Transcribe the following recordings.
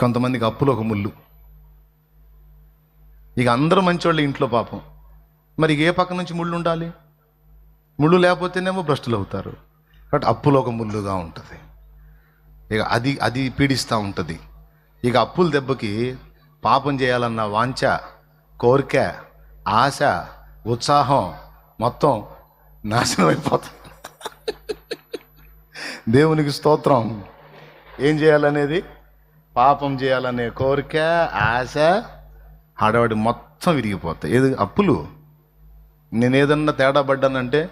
కొంతమందికి అప్పులు ఒక ముళ్ళు. ఇక అందరూ మంచోళ్ళు ఇంట్లో పాపం. మరి ఏ పక్క నుంచి ముళ్ళు ఉండాలి? ముళ్ళు లేకపోతేనేమో భ్రష్టులు అవుతారు. కాబట్టి అప్పులు ఒక ముళ్ళుగా ఉంటుంది. ఇక అది అది పీడిస్తూ ఉంటుంది. ఇక అప్పుల దెబ్బకి పాపం చేయాలన్న వాంఛ కోరిక ఆశ ఉత్సాహం మొత్తం నాశనం అయిపోతుంది. దేవునికి స్తోత్రం. ఏం చేయాలనేది? పాపం చేయాలనే కోరిక ఆశ హడావడి మొత్తం విరిగిపోతాయి. ఏది? అప్పులు. నేను ఏదన్నా తేడా పడ్డానంటే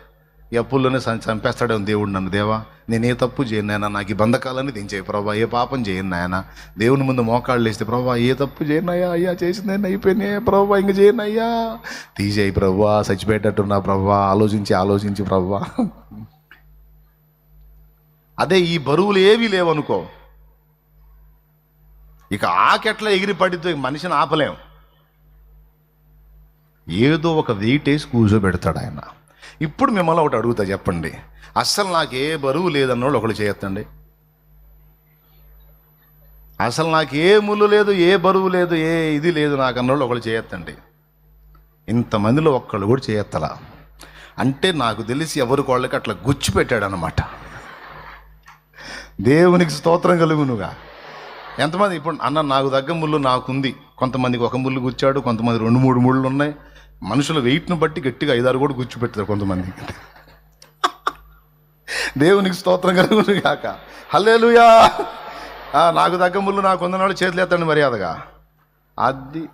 ఈ అప్పుల్లోనే సం- చంపేస్తాడేమో దేవుడు నన్ను దేవా. నేను ఏ తప్పు చేయను నాయన నాకు ఈ బంధకాలని దించాయి ప్రభా. ఏ పాపం చేయను నాయన. దేవుని ముందు మోకాళ్ళు వేస్తే ప్రభా ఏ తప్పు చేయను అయ్యా అయ్యా చేసిందని అయిపోయినాయి ప్రభా ఇంక చేయను అయ్యా. తీసేయి ప్రభా చచ్చిపోయేటట్టున్నా ప్రభా. ఆలోచించి ఆలోచించి ప్రభా. అదే ఈ బరువులు ఏవి లేవనుకో ఇక ఆకెట్లా ఎగిరి పడితే మనిషిని ఆపలేం. ఏదో ఒక వెయిట్ వేసి కూర్చోబెడతాడు ఆయన. ఇప్పుడు మిమ్మల్ని ఒకటి అడుగుతా చెప్పండి. అస్సలు నాకు ఏ బరువు లేదన్నోళ్ళు ఒకళ్ళు చేయొద్దండి అసలు నాకు ఏ ముళ్ళు లేదు ఏ బరువు లేదు ఏ ఇది లేదు నాకు అన్నోళ్ళు ఒకళ్ళు చేయొద్దండి ఇంతమందిలో ఒక్కళ్ళు కూడా చేయొత్తలా. అంటే నాకు తెలిసి ఎవరికి వాళ్ళకి అట్లా గుచ్చి పెట్టాడు అనమాట దేవునికి స్తోత్రం కలుగునుగా. ఎంతమంది ఇప్పుడు అన్న నాకు తగ్గ ముళ్ళు నాకుంది. కొంతమందికి ఒక ముళ్ళు గుచ్చాడు కొంతమంది రెండు మూడు ముళ్ళు ఉన్నాయి మనుషుల వెయిట్ను బట్టి గట్టిగా ఐదారు కూడా గుచ్చి కొంతమంది. దేవునికి స్తోత్రం కలుగును కాక హల్లేలుయా! ఆ, నాకు తగ్గ ముళ్ళు నాకు ఉందన్నాడు చేతులు ఎత్తండి మర్యాదగా. అది